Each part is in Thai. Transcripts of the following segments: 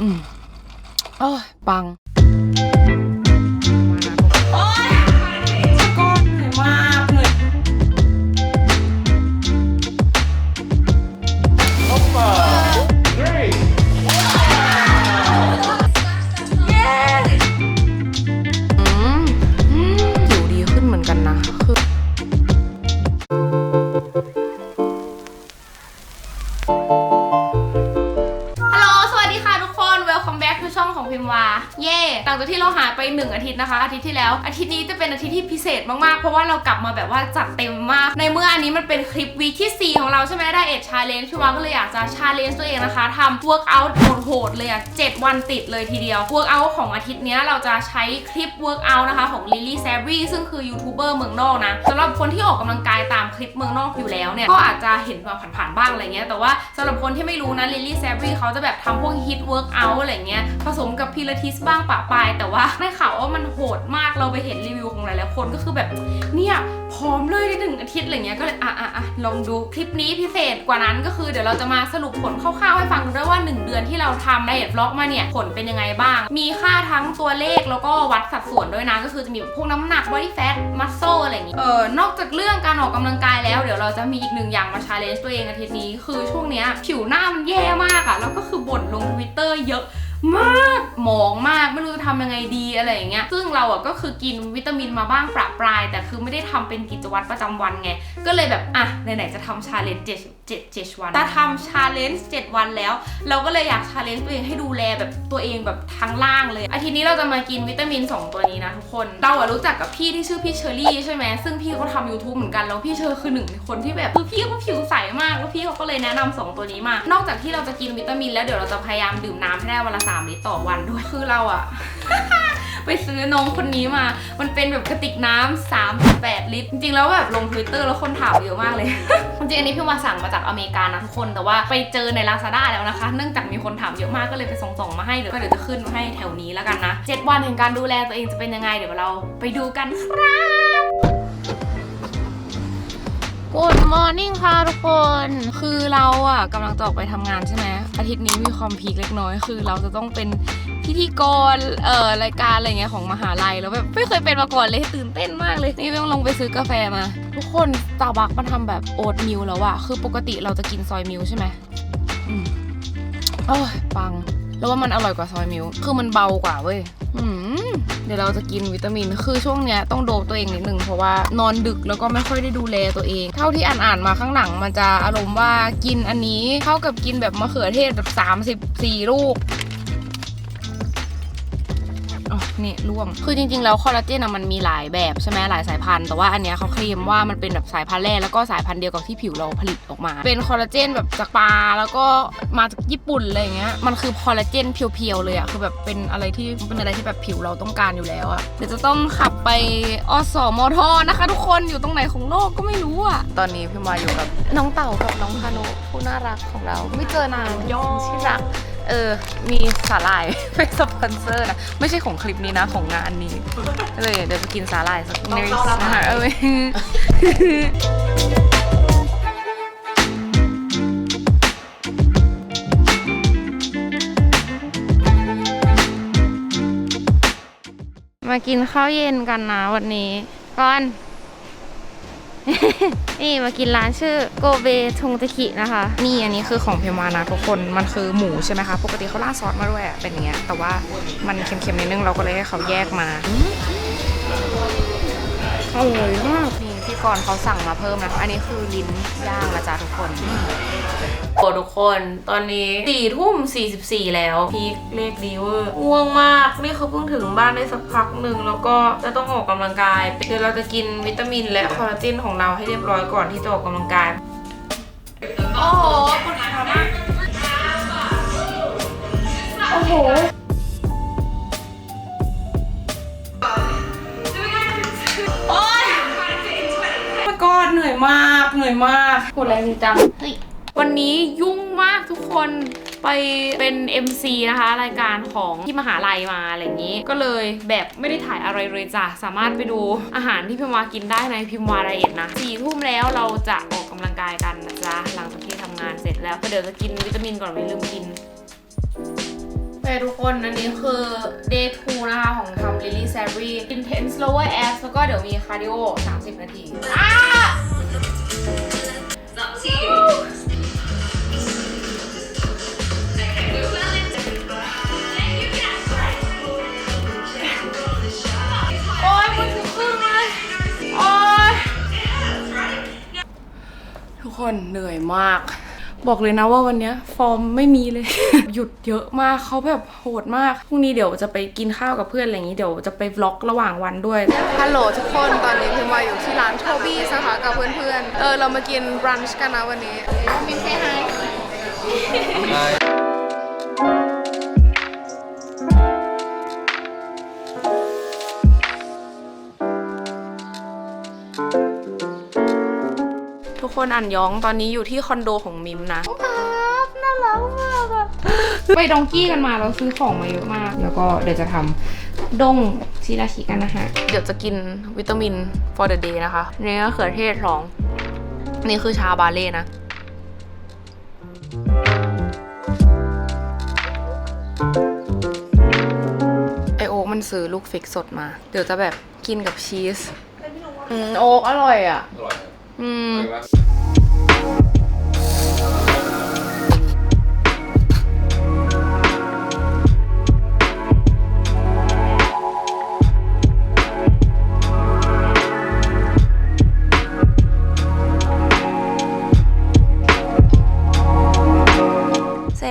อืมโพิมวา เย่หลังจากที่เราหายไป 1 อาทิตย์นะคะ อาทิตย์ที่แล้ว อาทิตย์นี้จะเป็นอาทิตย์ที่พิเศษมากๆ เพราะว่าเรากลับมาแบบว่าจัดเต็มมาก ในเมื่ออันนี้มันเป็นคลิปวีคที่4ของเราใช่ไหมได้เอ็ดชาเลนจ์พิมวาก็เลยอยากจะชาเลนจ์ตัวเองนะคะทำ workout โหดๆเลยอะ7วันติดเลยทีเดียว workout ของอาทิตย์นี้เราจะใช้คลิป workout นะคะของ Lily s a b r y ซึ่งคือยูทูบเบอร์เมืองนอกนะสำหรับคนที่ออกกำลังกายตามคลิปเมืองนอกอยู่แล้วเนี่ยก็อาจจะเห็นมาผ่านๆบ้างอะไรเงี้ยแต่ว่าสำหรับคนที่ไม่รู้นะ Lily s a b r y เขาจะแบบทำพวก hit workout อะไรเงี้ยผสมกับพิลาทิสบ้างปะปาย แต่ว่าได้ข่าวว่ามันโหดมากเราไปเห็นรีวิวของหลายๆคนก็คือแบบเนี่ยพร้อมเลยในหนึ่งอาทิตย์อะไรเงี้ยก็เลยอะอะอะลองดูคลิปนี้พิเศษกว่านั้นก็คือเดี๋ยวเราจะมาสรุปผลคร่าวๆให้ฟังด้วยว่า 1 เดือนที่เราทำไดเอทบล็อกมาเนี่ยผลเป็นยังไงบ้าง มีค่าทั้งตัวเลขแล้วก็วัดสัดส่วนด้วยนะ ก็คือจะมีพวกน้ำหนัก body fat muscle อะไรอย่างงี้เออนอกจากเรื่องการออกกำลังกายแล้วเดี๋ยวเราจะมีอีกหนึ่งอย่างมาชาเลนจ์ตัวเองอาทิตย์นี้ คือช่วงเนี้ยผิวหน้ามันแย่มากอะแล้วก็คือบ่นลงทวิตเตอร์เยอะ มากหมองมากไม่รู้จะทำยังไงดีอะไรอย่างเงี้ยซึ่งเราอะก็คือกินวิตามินมาบ้างประปราย แต่คือไม่ได้ทำเป็นกิจวัตรประจำวันไง ก็เลยแบบอะไหนๆจะทำชาเลนจ์เจ็ดเจ็ดเจ็ดวันแต่ทำชาเลนจ์เจ็ดวันแล้ว เราก็เลยอยากชาเลนจ์ตัวเองให้ดูแลแบบตัวเองแบบทั้งล่างเลย อาทิตย์นี้เราจะมากินวิตามิน 2 ตัวนี้นะทุกคน เราอะรู้จักกับพี่ที่ชื่อพี่เชอรี่ใช่ไหมซึ่งพี่เขาทำ YouTube เหมือนกันแล้วพี่เชอคือหนึ่งในคนที่แบบคือพี่เขาผิวใสมากแล้วพี่เขาก็เลยแนะนำสองตัวนี้มา นอกจากที่เราจะกินวิตามินแล้วเดี๋ยวเราจะพยายามดื่มน้ำให้ได้วันละสามลิตรต่อวันด้วย คือเราอะ ไปซื้อน้องคนนี้มา มันเป็นแบบกระติกน้ำ38 ลิตร จริงๆ แล้วแบบลง Twitter แล้วคนถามเยอะมากเลย จริงอันนี้พี่มาสั่งมาจากอเมริกานะทุกคน แต่ว่าไปเจอใน Lazada แล้วนะคะ เนื่องจากมีคนถามเยอะมากก็เลยไปส่งๆมาให้เดี๋ยวก็เดี๋ยวจะขึ้นมาให้แถวนี้แล้วกันนะ 7 วันแห่งการดูแลตัวเองจะเป็นยังไงเดี๋ยวเราไปดูกันครับ Good morning ค่ะทุกคน คือเราอะกำลังจะออกไปทำงานใช่ไหมอาทิตย์นี้มีความพีคเล็กน้อย คือเราจะต้องเป็นพิธีกรเอ่อรายการอะไรเงี้ยของมหาลัยแล้วแบบไม่เคยเป็นมาก่อนเลยตื่นเต้นมากเลย นี่ต้องลงไปซื้อกาแฟมา ทุกคนตาร์บัคมันทำแบบโอ๊ตมิลแล้วอะคือปกติเราจะกินซอยมิลใช่ไหมอืมโอ้ยปัง แล้วว่ามันอร่อยกว่าซอยมิลคือมันเบากว่าเว้ยเดี๋ยวเราจะกินวิตามิน คือช่วงเนี้ยต้องโดบตัวเองนิดนึงเพราะว่านอนดึกแล้วก็ไม่ค่อยได้ดูแลตัวเอง เท่าที่อ่านๆมาข้างหลัง มันจะอารมณ์ว่ากินอันนี้เท่ากับกินแบบมะเขือเทศแบบ 34 ลูก นี่ร่วง คือจริงๆ แล้วคอลลาเจนอะมันมีหลายแบบใช่ไหมหลายสายพันธุ์ แต่ว่าอันเนี้ยเขาเคลมว่ามันเป็นแบบสายพันธุ์แรกแล้วก็สายพันธุ์เดียวกับที่ผิวเราผลิตออกมา เป็นคอลลาเจนแบบจากปลาแล้วก็มาจากญี่ปุ่นอะไรอย่างเงี้ย มันคือคอลลาเจนเพียวๆเลยอะคือแบบเป็นอะไรที่เป็นอะไรที่แบบผิวเราต้องการอยู่แล้วอะเดี๋ยวจะต้องขับไปอสมทนะคะ ทุกคนอยู่ตรงไหนของโลกก็ไม่รู้อะตอนนี้พี่มาอยู่กับน้องเต่ากับน้องพานุผู้น่ารักของเรา ไม่เจอนานย่อที่รัก เออ มีสาหร่าย เป็นสปอนเซอร์นะ ไม่ใช่ของคลิปนี้นะ ของงานนี้ เลยเดี๋ยวจะกินสาหร่ายสักนิดนะคะเออมากินข้าวเย็นกันนะวันนี้ก่อน นี่มากินร้านชื่อโกเบทงตะคินะคะ นี่อันนี้คือของเพมานะทุกคนมันคือหมูใช่ไหมคะ ปกติเขาราดซอสมาด้วยอะเป็นอย่างเงี้ยแต่ว่ามันเค็มๆนิดนึงเราก็เลยให้เขาแยกมาอร่อยมากนี่พี่ กรณ์เขาสั่งมาเพิ่มนะอันนี้คือลิ้นย่างนะจ๊ะทุกคนโอ้ทุกคนตอนนี้สี่ทุ่มสี่สิบสี่แล้วพีคเลขดีเวอร์ง่วงมากนี่คือเพิ่งถึงบ้านได้สักพักหนึ่งแล้วก็จะต้องออกกำลังกายเดี๋ยวเราจะกินวิตามินและคอลลาเจนของเราให้เรียบร้อยก่อนที่จะออกกำลังกาย กปวดแรงจริงจังเฮ้ยวันนี้ยุ่งมากทุกคนไปเป็น MC นะคะ รายการของที่มหาลัยมาอะไรอย่างนี้ ก็เลยแบบไม่ได้ถ่ายอะไรเลยจ้ะสามารถไปดูอาหารที่พิมวากินได้ในพิมวาไรเอ็ดนะสี่ทุ่มแล้วเราจะออกกำลังกายกันนะจ๊ะหลังจากที่ทำงานเสร็จแล้วก็เดี๋ยวจะกินวิตามินก่อนไม่ลืมกินไปทุกคน อันนี้คือ day 2 นะคะ ของทำ Lily s a b r y intense lower abs แล้วก็เดี๋ยวมีคาร์ดิโอ 30 นาทีอ้า โอ๊ยมันถึงครึ่งเลย โอ๊ย ทุกคนเหนื่อยมาก บอกเลยนะว่าวันเนี้ยฟอร์มไม่มีเลย หยุดเยอะมากเขาแบบโหดมากพรุ่งนี้เดี๋ยวจะไปกินข้าวกับเพื่อนอะไรอย่างนี้เดี๋ยวจะไปวล็อกระหว่างวันด้วย ฮัลโหลทุกคนตอนนี้พิมมาอยู่ที่ร้านโทบี้นะคะกับเพื่อนๆ เออ เรามากินบรันช์กันนะวันนี้มิมเซฮาย คนอ่านยองตอนนี้อยู่ที่คอนโดของมิมนะครับน่ารักมากอะไปดองกี้กันมาเราซื้อของมาเยอะมาก แล้วก็เดี๋ยวจะทำด้งชิราชิกันนะคะ เดี๋ยวจะกินวิตามิน for the day นะคะนี่ก็เขือเทศสอง นี่คือชาบาเล่นะไอโอ๊กมันซื้อลูกฟิกสดมา เดี๋ยวจะแบบกินกับชีส อืมโอ๊กอร่อยอะ อร่อยอืม อร่อยมาก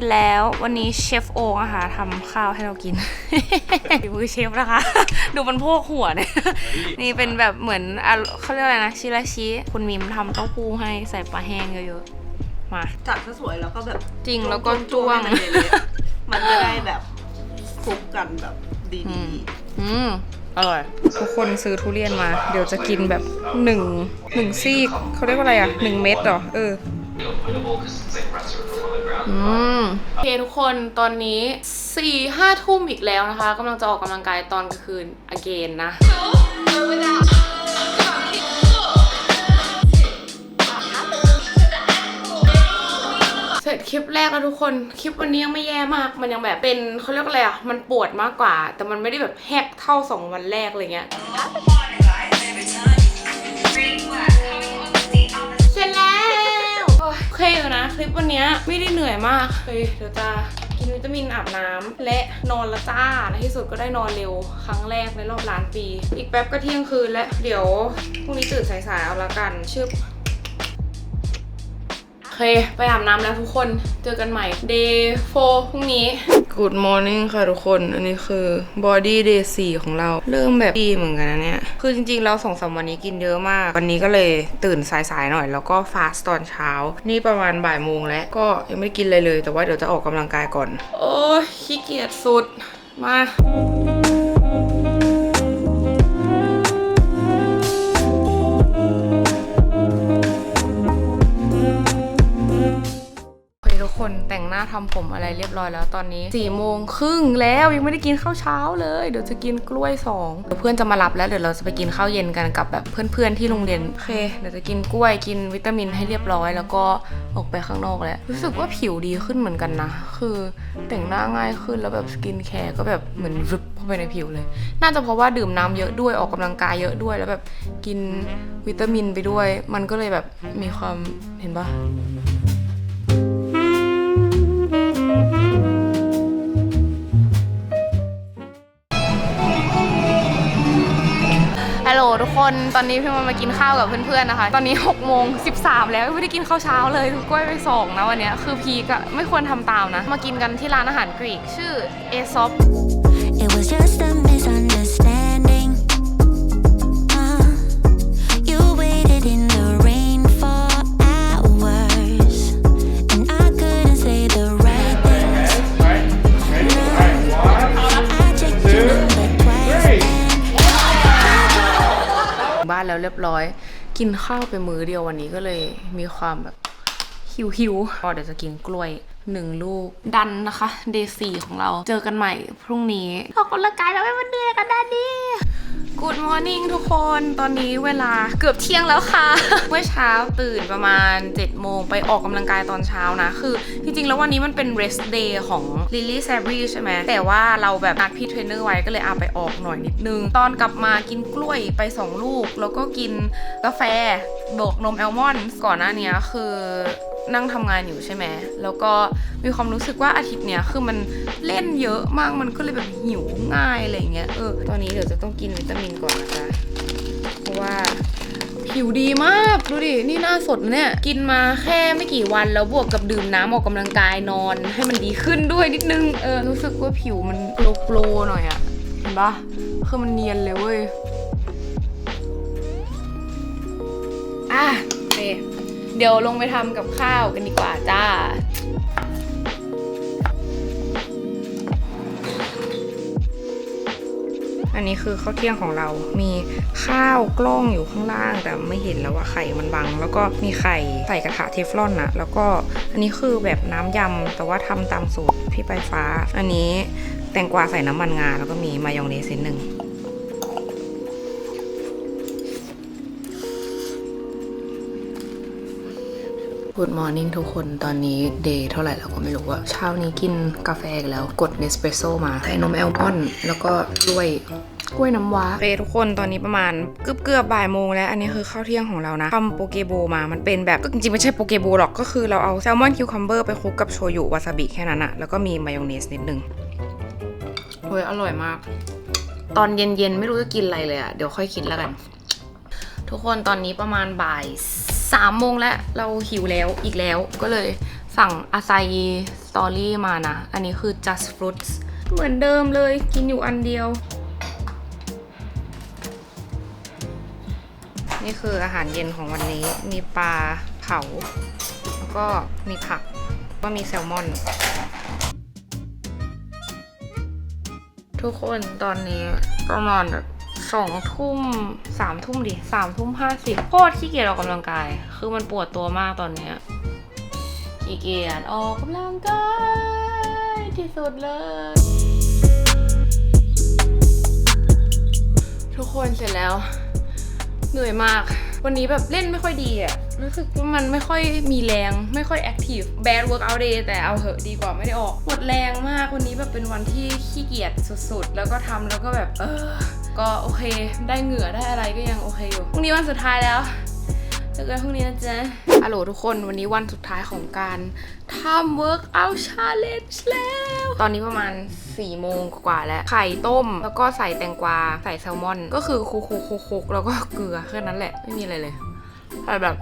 เสร็จแล้ว วันนี้เชฟโอ๊กนะคะทำข้าวให้เรากินฝีมือเชฟนะคะ ดูมันพวกหัวเนี่ยนี่เป็นแบบเหมือนอะเขาเรียกอะไรนะชิราชิคุณมิมทำเต้าหู้ให้ใส่ปลาแห้งเยอะๆมาจัดซะสวยแล้วก็แบบจริงแล้วก็จ้วงให้มันเละๆมันจะได้แบบคลุกกันแบบดีอืมอืมอร่อยทุกคนซื้อทุเรียนมา เดี๋ยวจะกินแบบหนึ่งหนึ่งซีกเขาเรียกว่าอะไรอะหนึ่งเม็ดเหรอเออ อืมโอเคทุกคนตอนนี้4ี่ห้าทุ่มอีกแล้วนะคะกำลังจะออกกำลังกายตอนกลางคืน again นะ เสร็จคลิปแรกแล้วทุกคน คลิปวันนี้ยังไม่แย่มาก มันยังแบบเป็นเขาเรียกอะไรอะ มันปวดมากกว่า แต่มันไม่ได้แบบแหกเท่า 2 วันแรกอะไรเงี้ย แล้วโอเคอยู่นะ คลิปวันนี้ไม่ได้เหนื่อยมากเฮ้ยเดี๋ยวจะกินวิตามินอาบน้ำและนอนละจ้าในที่สุดก็ได้นอนเร็ว ครั้งแรกในรอบล้านปี อีกแป๊บก็เที่ยงคืนและเดี๋ยวพรุ่งนี้ตื่นสายๆเอาละกันชื่อ เค ไปอาบน้ำแล้วทุกคน เจอกันใหม่ day 4พรุ่งนี้ Good morning ค่ะทุกคน อันนี้คือ body day 4 ของเรา เริ่มแบบดีเหมือนกันนะเนี่ย คือจริงๆ เราสองสามวันนี้กินเยอะมาก วันนี้ก็เลยตื่นสายๆหน่อย แล้วก็ฟาสตอนเช้า นี่ประมาณบ่ายโมงแล้ว ก็ยังไม่ได้กินอะไรเลย แต่ว่าเดี๋ยวจะออกกำลังกายก่อน โอ้ยขี้เกียจสุด มา ผมอะไรเรียบร้อยแล้วตอนนี้4ี่โมงครึ่งแล้วยังไม่ได้กินข้าวเช้าเลยเดี๋ยวจะกินกล้วยสองเดี๋ยวเพื่อนจะมารับแล้วเดี๋ยวเราจะไปกินข้าวเย็นกันกับแบบเพื่อนๆที่โรงเรียนโอเคเดี๋ยวจะกินกล้วยกินวิตามินให้เรียบร้อย แล้วก็ออกไปข้างนอกแล้วรู้สึกว่าผิวดีขึ้นเหมือนกันนะ คือแต่งหน้าง่ายขึ้นแล้วแบบสกินแคร์ก็แบบเหมือนรึบเข้าไปในผิวเลย น่าจะเพราะว่าดื่มน้ำเยอะด้วยออกกำลังกายเยอะด้วยแล้วแบบกินวิตามินไปด้วย มันก็เลยแบบมีความเห็นปะ ฮัลโหลทุกคน ตอนนี้พี่มามากินข้าวกับเพื่อนๆนะคะ ตอนนี้6โมง13 แล้วไม่ได้กินข้าวเช้าเลยทุกกล้วยไปสองนะวันนี้คือพีก็ไม่ควรทำตามนะ มากินกันที่ร้านอาหารกรีกชื่อเอซอ It was just a misunderstanding. แล้วเรียบร้อย กินข้าวไปมื้อเดียววันนี้ก็เลยมีความแบบหิวหิวก็เดี๋ยวจะกินกล้วยหนึ่งลูก ดันนะคะเดย์สี่ของเราเจอกันใหม่พรุ่งนี้ออกกำลังกายแล้วไม่มาเหนื่อยกันด้านนี้ Good morning ทุกคน ตอนนี้เวลาเกือบเที่ยงแล้วค่ะ เมื่อเช้าตื่นประมาณ7โมงไปออกกำลังกายตอนเช้านะ คือจริงๆ แล้ววันนี้มันเป็น rest day ของ Lily s a b r y ใช่ไหม แต่ว่าเราแบบนัดพี่เทรนเนอร์ไว้ก็เลยเอาไปออกหน่อยนิดนึง ตอนกลับมากินกล้วยไป 2 ลูก แล้วก็กินกาแฟบวกนมแอลมอนด์ก่อนหน้านี้คือ นั่งทำงานอยู่ใช่ไหมแล้วก็มีความรู้สึกว่าอาทิตย์เนี้ยคือมันเล่นเยอะมากมันก็เลยแบบหิวง่ายอะไรเงี้ยเออตอนนี้เดี๋ยวจะต้องกินวิตามินก่อนนะจ๊ะเพราะว่าผิวดีมากดูดิ นี่หน้าสดเนี่ย กินมาแค่ไม่กี่วันแล้วบวกกับดื่มน้ำออกกำลังกายนอน ให้มันดีขึ้นด้วยนิดนึง เออ รู้สึกว่าผิวมันโปรโปรๆหน่อยอะเห็นปะคือมันเนียนเลยเว้ย อะโอ เดี๋ยวลงไปทำกับข้าวกันดีกว่าจ้า อันนี้คือข้าวเที่ยงของเรา มีข้าวกล้องอยู่ข้างล่างแต่ไม่เห็นแล้วว่าไข่มันบัง แล้วก็มีไข่ใส่กระทะเทฟลอนนะแล้วก็อันนี้คือแบบน้ำยำแต่ว่าทำตามสูตรพี่ไปฟ้า อันนี้แตงกวาใส่น้ำมันงาแล้วก็มีมายองเนสนิดหนึ่ง Good morning ทุกคนตอนนี้เดย์เท่าไหร่แล้วก็ไม่รู้อะเช้านี้กินกาแฟอีกแล้วกดเนสเปรสโซมาใส่นมแอลมอนด์แล้วก็กล้วยกล้วยน้ำว้าโอเคทุกคนตอนนี้ประมาณเกือบเกือบบ่ายโมงแล้ว อันนี้คือข้าวเที่ยงของเรานะทำโปเกโบมามันเป็นแบบก็จริงๆ ไม่ใช่โปเกโบหรอกก็คือเราเอาแซลมอนคิวคัมเบอร์ไปคลุกกับโชยุวาซาบิแค่นั้นอะแล้วก็มีมายองเนสนิดนึงเฮ้ยอร่อยมาก ตอนเย็นๆ ไม่รู้จะกินอะไรเลยอะเดี๋ยวค่อยคิดแล้วกัน ทุกคนตอนนี้ประมาณบ่าย สามโมงแล้วเราหิวแล้วอีกแล้วก็เลยสั่งอาซาอีสตอรี่มานะ อันนี้คือ just fruits เหมือนเดิมเลยกินอยู่อันเดียว นี่คืออาหารเย็นของวันนี้มีปลาเผา แล้วก็มีผักก็มีแซลมอน ทุกคนตอนนี้ประมาณแบบ สองทุ่มสามทุ่มดิสามทุ่มห้าสิบโคตรขี้เกียจออกกำลังกาย คือมันปวดตัวมากตอนเนี้ยขี้เกียจออกกำลังกายที่สุดเลย ทุกคนเสร็จแล้ว เหนื่อยมาก วันนี้แบบเล่นไม่ค่อยดีอะรู้สึกว่ามันไม่ค่อยมีแรงไม่ค่อยแอคทีฟ bad workout day แต่เอาเหอะดีกว่าไม่ได้ออก หมดแรงมากวันนี้แบบเป็นวันที่ขี้เกียจสุดๆ แล้วก็ทำแล้วก็แบบเออ ก็โอเค ได้เหงื่อได้อะไรก็ยังโอเคอยู่พรุ่งนี้วันสุดท้ายแล้วเจอกันพรุ่งนี้นะจ๊ะฮัลโหลทุกคนวันนี้วันสุดท้ายของการทำ workout challenge แล้ว ตอนนี้ประมาณ4โมงกว่าแล้ว ไข่ต้ม แล้วก็ใส่แตงกวา ใส่แซลมอน ก็คือคุกคุกคุกคุกแล้วก็เกลือแค่นั้นแหละ ไม่มีอะไรเลยใส่แบบ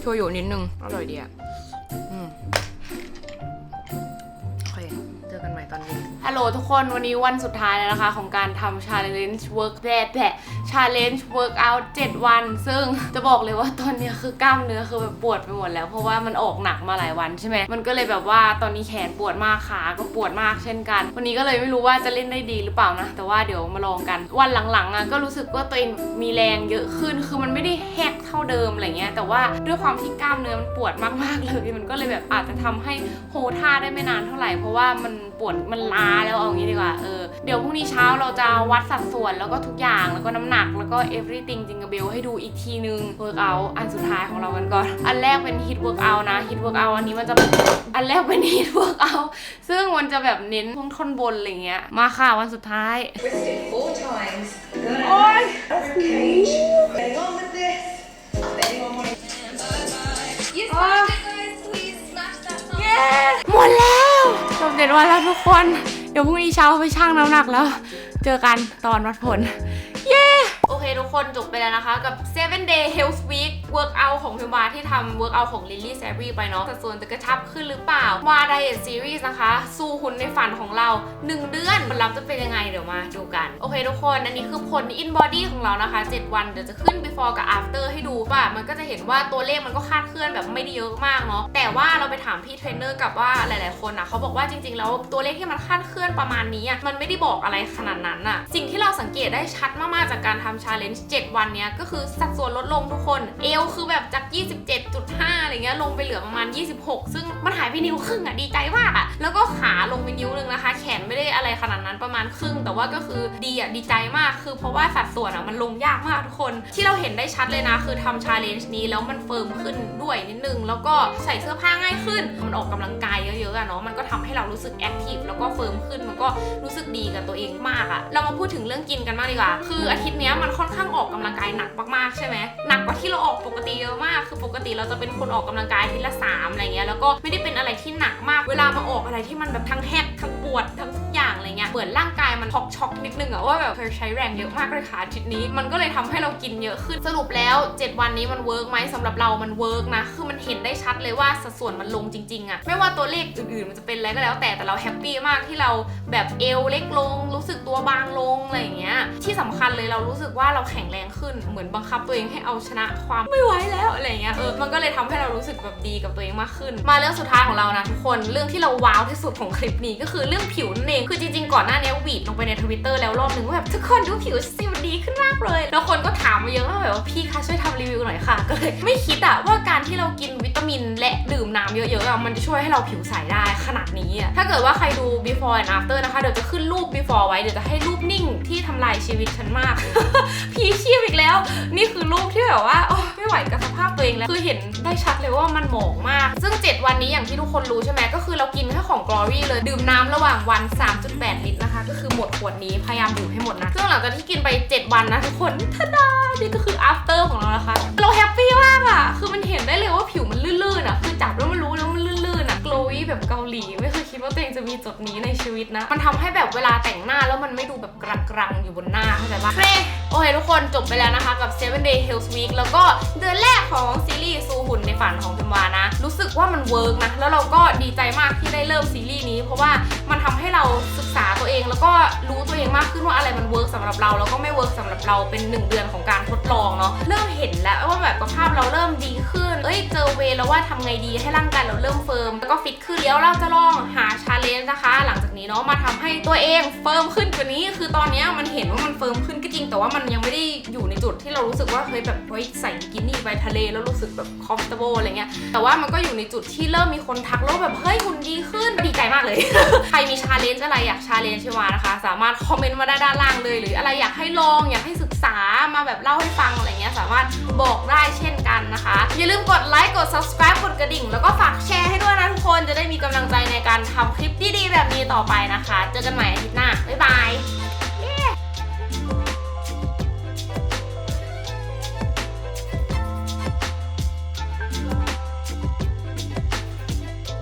โชยุนิดนึง อร่อยดีอะ ฮัลโหลทุกคนวันนี้วันสุดท้ายแล้วนะคะ ของการทำ challenge work แแ challenge workout 7 วัน ซึ่งจะบอกเลยว่าตอนนี้คือกล้ามเนื้อคือแบบปวดไปหมดแล้ว เพราะว่ามันออกหนักมาหลายวันใช่ไหมมันก็เลยแบบว่าตอนนี้แขนปวดมากขาก็ปวดมากเช่นกัน วันนี้ก็เลยไม่รู้ว่าจะเล่นได้ดีหรือเปล่านะ แต่ว่าเดี๋ยวมาลองกัน วันหลังๆอะก็รู้สึกว่าตัวเองมีแรงเยอะขึ้น คือมันไม่ได้แฮกเท่าเดิมอะไรเงี้ย แต่ว่าด้วยความที่กล้ามเนื้อมันปวดมากๆเลย มันก็เลยแบบอาจจะทำให้โฮท่าได้ไม่นานเท่าไหร่ เพราะว่ามันปวดมันล้าแล้วเอางี้ดีกว่า เออ เดี๋ยวพรุ่งนี้เช้าเราจะวัดสัดส่วนแล้วก็ทุกอย่างแล้วก็น้ำหนักแล้วก็ everything จริงกับเบลให้ดูอีกทีนึง workout อันสุดท้ายของเรากันก่อน อันแรกเป็น hit workout นะ hit workout อันนี้มันจะอันแรกเป็น hit workout ซึ่งมันจะแบบเน้นช่วงท่อนบนอะไรเงี้ย มาค่ะวันสุดท้าย Twist it four times. Good. Oh, cage. Getting on with this. Anyone want to หมดแล้วจบเจ็ดวันแล้วทุกคน เดี๋ยวพรุ่งนี้เช้าไปชั่งน้ำหนักแล้ว เจอกันตอนวัดผลเย้โอเคนจบไปแล้วนะคะกับ 7 day health week workout ของพิมวาที่ทำ workout ของ Lily s a b r y ไปเนาะสัดส่วนจะกระชับขึ้นหรือเปล่าวา diet series นะคะ สู้หุ่นในฝันของเรา 1 เดือนผลลัพธ์จะเป็นยังไงเดี๋ยวมาดูกัน โอเคทุกคน อันนี้คือผล in body ของเรานะคะ 7 วันเดี๋ยวจะขึ้น before กับ after ให้ดูป่ะมันก็จะเห็นว่าตัวเลขมันก็คาดเคลื่อนแบบไม่ได้เยอะมากเนาะแต่ว่าเราไปถามพี่เทรนเนอร์กับว่าหลาย ๆ คนอะเขาบอกว่าจริง ๆ แล้วตัวเลขที่มันคาดเคลื่อนประมาณนี้อะมันไม่ได้บอกอะไรขนาดนั้นอะสิ่งที่เราสังเกตได้ชัดมาก ๆ จากการทำชาเลนจ์7วันเนี้ยก็คือสัดส่วนลดลงทุกคนเอวคือแบบจาก 27.5 อะไรเงี้ยลงไปเหลือประมาณ 26 ซึ่งมันหายไปนิ้วครึ่งอะดีใจมากอะแล้วก็ขาลงไปนิ้วนึงนะคะ แขนไม่ได้อะไรขนาดนั้นประมาณครึ่ง แต่ว่าก็คือดีอะดีใจมากคือเพราะว่าสัดส่วนอะมันลงยากมากทุกคน ที่เราเห็นได้ชัดเลยนะ คือทำชาเลนจ์นี้แล้วมันเฟิร์มขึ้นด้วยนิดนึง แล้วก็ใส่เสื้อผ้าง่ายขึ้น มันออกกำลังกายเยอะๆอะเนาะมันก็ทำให้เรารู้สึกแอคทีฟแล้วก็เฟิร์มขึ้นมันก็รู้สึกดีกับตัวเองมากอะเรามาพูดถึงเรื่องกินกันมากดีกว่า คืออาทิตย์นี้มันค่อนข้างออกกำลังกายหนักมากๆใช่ไหมหนักกว่าที่เราออกปกติเยอะมาก คือปกติเราจะเป็นคนออกกำลังกายทีละสามอะไรเงี้ย แล้วก็ไม่ได้เป็นอะไรที่หนักมาก เวลามาออกอะไรที่มันแบบทั้งแฮกทั้งปวดทั้ง อย่างอะไรเงี้ยเหมือนร่างกายมันช็อกช็อกนิดนึงอะว่าแบบเธอใช้แรงเยอะมากเลยค่ะอาทิตย์นี้ มันก็เลยทำให้เรากินเยอะขึ้นสรุปแล้ว 7 วันนี้มันเวิร์กไหมสำหรับเรามันเวิร์กนะคือมันเห็นได้ชัดเลยว่าสัดส่วนมันลงจริงๆอะไม่ว่าตัวเลขอื่นๆมันจะเป็นอะไรก็แล้ว แต่แต่เราแฮปปี้มากที่เราแบบเอวเล็กลง รู้สึกตัวบางลงอะไรอย่างเงี้ยที่สำคัญเลยเรารู้สึกว่าเราแข็งแรงขึ้นเหมือนบังคับตัวเองให้เอาชนะความไม่ไหวแล้วอะไรเงี้ยเออมันก็เลยทำให้เรารู้สึกแบบดีกับตัวเองมากขึ้น มาเรื่องสุดท้ายของเรานะทุกคนเรื่องที่เราว้าวที่สุดของคลิปนี้ก็คือเรื่องผิวนั่นเองคือจริงๆ ก่อนหน้านี้หวีดลงไปในทวิตเตอร์แล้วรอบหนึ่งว่าแบบทุกคนดูผิวสิมันดีขึ้นมากเลย แล้วคนก็ถามมาเยอะมากแบบว่าพี่คะช่วยทำรีวิวหน่อยค่ะ ก็เลยไม่คิดอะว่าการที่เรากินวิตามินและดื่มน้ำเยอะๆอะมันจะช่วยให้เราผิวใสได้ขนาดนี้อะถ้าเกิดว่าใครดู before and after นะคะเดี๋ยวจะขึ้นรูป before ไว้เดี๋ยวจะให้รูปนิ่งที่ ลายชีวิตฉันมาก พีชีพอีกแล้ว นี่คือรูปที่แบบว่าไม่ไหวกับสภาพตัวเองแล้ว คือเห็นได้ชัดเลยว่ามันหมองมาก ซึ่ง 7 วันนี้อย่างที่ทุกคนรู้ใช่ไหมก็คือเรากินแค่ของ Glory เลย ดื่มน้ำระหว่างวัน 3.8 ลิตรนะคะ ก็คือหมดขวดนี้พยายามดื่มให้หมดนะ ซึ่งหลังจากที่กินไป 7 วันนะทุกคนทะดานี่ก็คือ after ของเรานะคะ เราแฮปปี้มากอะคือมันเห็นได้เลยว่าผิวมันลื่นๆอะคือจับแล้วมันรู้แล้ว ลื่นๆอะ glowy แบบเกาหลี ไม่เคยคิดว่าตัวเองจะมีจุดนี้ในชีวิตนะ มันทำให้แบบเวลาแต่งหน้าแล้วมันไม่ดูแบบกรังๆอยู่บนหน้าเข้าใจปะโอเคโอเคทุกคนจบไปแล้วนะคะกับ 7 day health week แล้วก็เดือนแรกของซีรีส์ซูหุ่นในฝันของพิมวานะ รู้สึกว่ามันเวิร์กนะ แล้วเราก็ดีใจมากที่ได้เริ่มซีรีส์นี้ เพราะว่ามันทำให้เราศึกษาตัวเอง แล้วก็รู้ตัวเองมากขึ้นว่าอะไรมันเวิร์กสำหรับเรา แล้วก็ไม่เวิร์กสำหรับเราเป็น 1 เดือนของการทดลองเนาะเริ่มเห็นแล้วว่าแบบสุขภาพเราเริ่มดีขึ้น เอ้ยเจอเวย์แล้วว่าทำไงดีให้ร่างกายเราเริ่มเฟิร์มแล้วก็ฟิตขึ้นแล้วเราจะลองหาชาเลนจ์นะคะ หลังจากนี้เนาะมาทำให้ตัวเองเฟิร์มขึ้นกว่านี้ คือตอนนี้มันเห็นว่ามันเฟิร์มขึ้นก็จริง แต่ว่ามันยังไม่ได้อยู่ในจุดที่เรารู้สึกว่าเฮ้ยแบบเฮ้ยใส่บิกินี่ไปทะเลแล้วรู้สึกแบบ comfortable อะไรเงี้ยแต่ว่ามันก็อยู่ในจุดที่เริ่มมีคนทักแล้วแบบเฮ้ยหุ่นดีขึ้นดีใจมากเลย ใครมีชาเลนจ์อะไรอยากชาเลนจ์ใช่ไหมนะคะ สามารถคอมเมนต์มาได้ด้านล่างเลย หรืออะไรอยากให้ลองอยากให้ศึกษามาแบบเล่าให้ฟังอะไรเงี้ยสามารถบอกได้เช่นกันนะคะ อย่าลืมกดไลค์กด subscribe กดกระดิ่ง แล้วก็ฝากแชร์ให้ด้วยนะทุกคนคนจะได้มีกำลังใจในการทำคลิปที่ดีแบบนี้ต่อไปนะคะ เจอกันใหม่อาทิตย์หน้า บ๊ายบาย